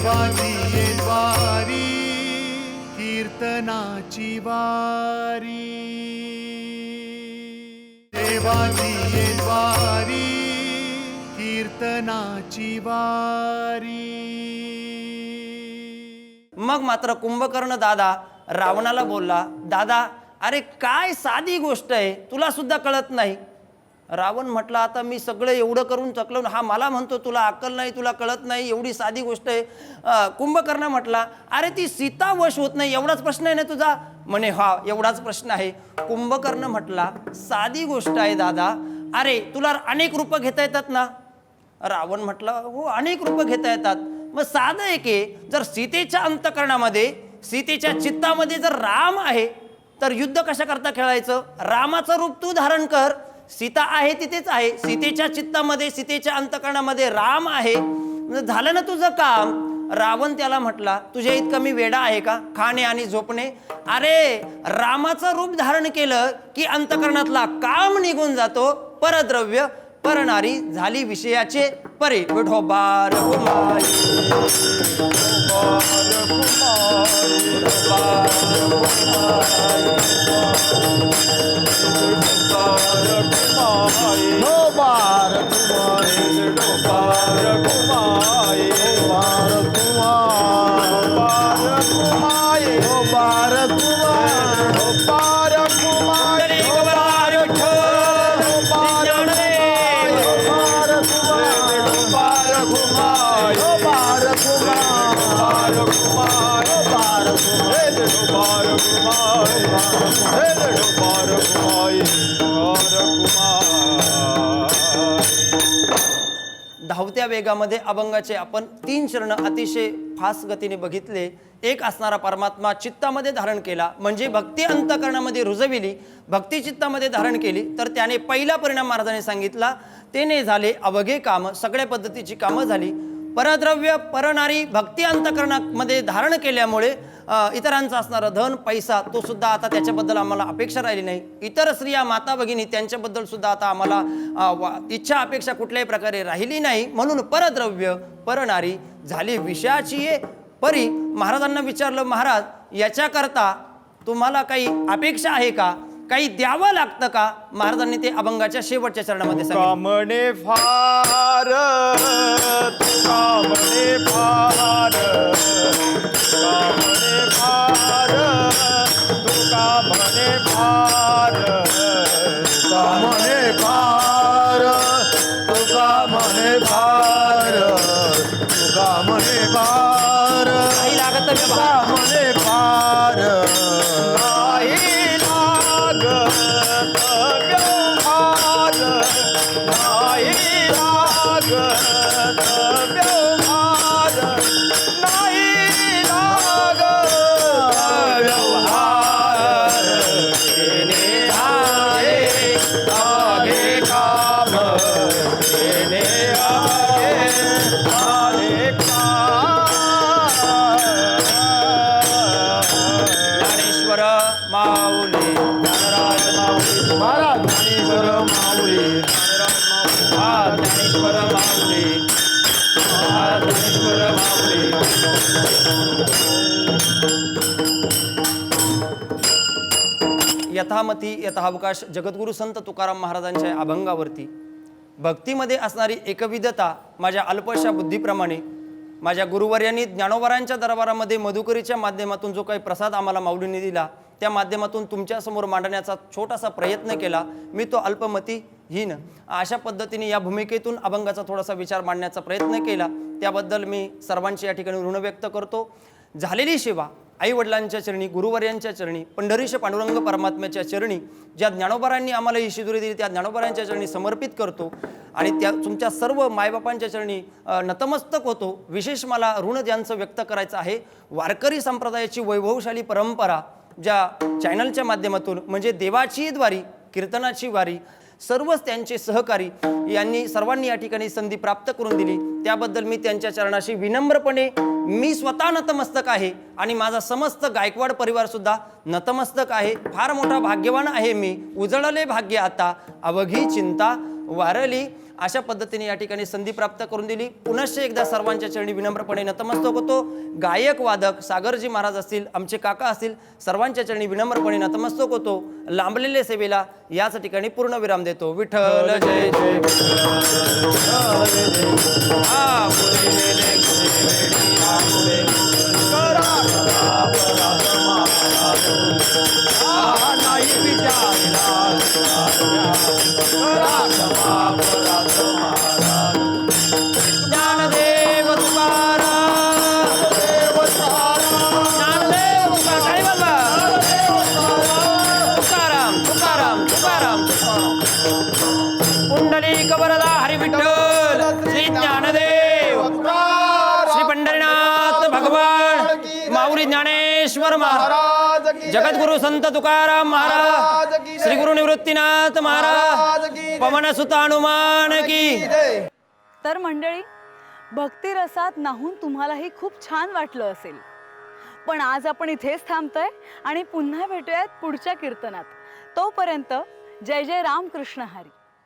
देवाची वारी कीर्तनाची वारी. देवाची वारी कीर्तनाची वारी. मग मात्र कुंभकर्ण दादा रावणाला बोलला दादा अरे काय साधी गोष्ट आहे तुला सुद्धा कळत नाही. रावण म्हटला आता मी सगळं एवढं करून चकलवून हा मला म्हणतो तुला अक्कल नाही तुला कळत नाही एवढी साधी गोष्ट आहे. कुंभकर्ण म्हटला अरे ती सीता वश होत नाही एवढाच प्रश्न आहे ना तुझा? म्हणे हा एवढाच प्रश्न आहे. कुंभकर्ण म्हटला साधी गोष्ट आहे दादा अरे तुला अनेक रूपं घेता येतात ना? रावण म्हटलं हो अनेक रूपं घेता येतात. मग साधं एक आहे जर सीतेच्या अंतकरणामध्ये सीतेच्या चित्तामध्ये जर राम आहे तर युद्ध कशा करता खेळायचं? रामाचं रूप तू धारण कर सीता आहे तिथेच आहे. सीतेच्या चित्तामध्ये सीतेच्या अंतकरणामध्ये राम आहे. म्हणजे झालं ना तुझं काम? रावण त्याला म्हटला तुझ्या इतकं मी वेडा आहे का? खाणे आणि झोपणे. अरे रामाचं रूप धारण केलं की अंतकरणातला काम निघून जातो. परद्रव्य परणारी झाली विषयाचे परे. विठोबार हो कुमार हो धावत्या वेगामध्ये अभंगाचे आपण तीन चरण अतिशय फास्ट गतीने बघितले. एक असणारा परमात्मा चित्तामध्ये धारण केला म्हणजे भक्ती अंतकरणामध्ये रुजविली. भक्ती चित्तामध्ये धारण केली तर त्याने पहिला परिणाम महाराजांनी सांगितला तेने झाले अवघे काम सगळ्या पद्धतीची कामं झाली. परद्रव्य परनारी भक्ती अंतकरणामध्ये धारण केल्यामुळे इतरांचा असणारा धन पैसा तो सुद्धा आता त्याच्याबद्दल आम्हाला अपेक्षा राहिली नाही. इतर स्त्रिया माता भगिनी त्यांच्याबद्दल सुद्धा आता आम्हाला इच्छा अपेक्षा कुठल्याही प्रकारे राहिली नाही. म्हणून परद्रव्य परणारी झाली विषयाची ये परी महाराजांना विचारलं महाराज याच्याकरता तुम्हाला काही अपेक्षा आहे का? काही द्यावं लागतं का? महाराजांनी ते अभंगाच्या शेवटच्या चरणामध्ये फार Wow. यथामती यथावकाश जगद्गुरु संत तुकाराम महाराजांच्या अभंगावरती. भक्तीमध्ये असणारी एकविधता माझ्या अल्पशा बुद्धीप्रमाणे माझ्या गुरुवर्यांनी ज्ञानोवरांच्या दरबारामध्ये मधुकरीच्या माध्यमातून जो काही प्रसाद आम्हाला माऊलीने दिला त्या माध्यमातून तुमच्यासमोर मांडण्याचा छोटासा प्रयत्न केला मी तो अल्पमतीहीन अशा पद्धतीने या भूमिकेतून अभंगाचा थोडासा विचार मांडण्याचा प्रयत्न केला. त्याबद्दल मी सर्वांची या ठिकाणी ऋण व्यक्त करतो. झालेली सेवा आईवडिलांच्या चरणी गुरुवर्यांच्या चरणी पंढरीश पांडुरंग परमात्म्याच्या चरणी ज्या ज्ञानोबारांनी आम्हाला ही शिदुरी दिली त्या ज्ञानोबारांच्या चरणी समर्पित करतो आणि त्या तुमच्या सर्व मायबापांच्या चरणी नतमस्तक होतो. विशेष मला ऋण ज्यांचं व्यक्त करायचं आहे. वारकरी संप्रदायाची वैभवशाली परंपरा ज्या चॅनलच्या माध्यमातून म्हणजे देवाची द्वारी कीर्तनाची वारी सर्वच त्यांचे सहकारी यांनी सर्वांनी या ठिकाणी संधी प्राप्त करून दिली. त्याबद्दल मी त्यांच्या चरणाशी विनम्रपणे मी स्वतः नतमस्तक आहे आणि माझा समस्त गायकवाड परिवारसुद्धा नतमस्तक आहे. फार मोठा भाग्यवान आहे मी. उजळले भाग्य आता. अवघी चिंता वारली अशा पद्धतीने या ठिकाणी संधी प्राप्त करून दिली पुनश्च एकदा सर्वांच्या चरणी विनम्रपणे नतमस्तक होतो गायक वादक सागरजी महाराज असतील आमचे काका असतील सर्वांच्या चरणी विनम्रपणे नतमस्तक होतो लांबलेल्या सेवेला याच ठिकाणी पूर्ण विराम देतो विठ्ठल जय जय तुकाराम. ज्ञानदेव तुकाराम. तुकाराम पुंडली कबरदा माऊली ज्ञानेश्वर महाराज. जगद्गुरु संत तुकाराम महाराज. श्री गुरु निवृत्तीनाथ महाराज. पवन सुत हनुमान की तर मंडळी भक्तिरसात नाहून तुम्हालाही खूप छान वाटलं असेल. पण आज आपण इथेच थांबतोय आणि पुन्हा भेटूयात पुढच्या कीर्तनात. तोपर्यंत जय जय रामकृष्ण हरी.